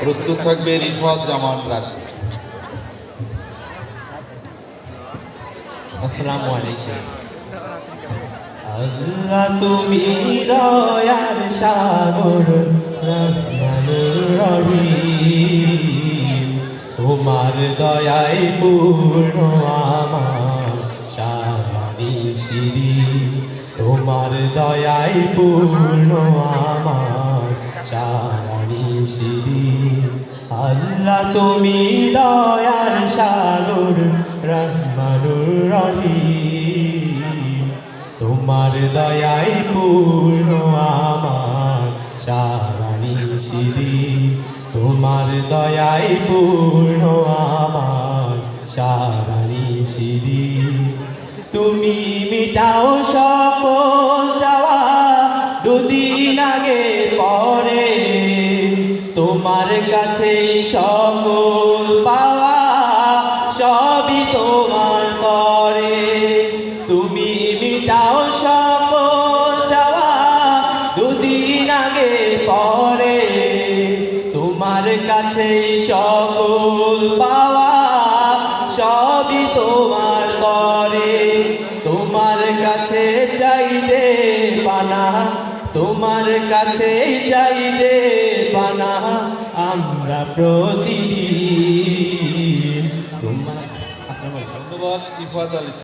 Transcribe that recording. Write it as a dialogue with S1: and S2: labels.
S1: প্রস্তুত থাকবে রিফাত জামান রাখি
S2: আসসালামু আলাইকুম। আল্লাহ তুমি দয়ার সাগর, রহমানুর রহিম। তোমার দয়ায় পূর্ণ আমার সিরি তোমার দয়ায় পূর্ণ আমার সিরি আল্লাহ তুমি দয়ার সাগর, রহমানুর রহিম। তোমার দয়াই পূর্ণ আমার সারানি সিরি তোমার দয়াই পূর্ণ আমার সারানি সিরি তুমি মিটাও সকল তোমার কাছেই সকল পাওয়া সবই তোমার করে। তুমি মিটাও সকল যাওয়া দুদিন আগে পরে। তোমার কাছেই সকল পাওয়া সবই তোমার করে। তোমার কাছে চাই যে পানা তোমার কাছে চাই যে পানা আমরা প্রতিদিন
S1: ধন্যবাদ সিফাত আলী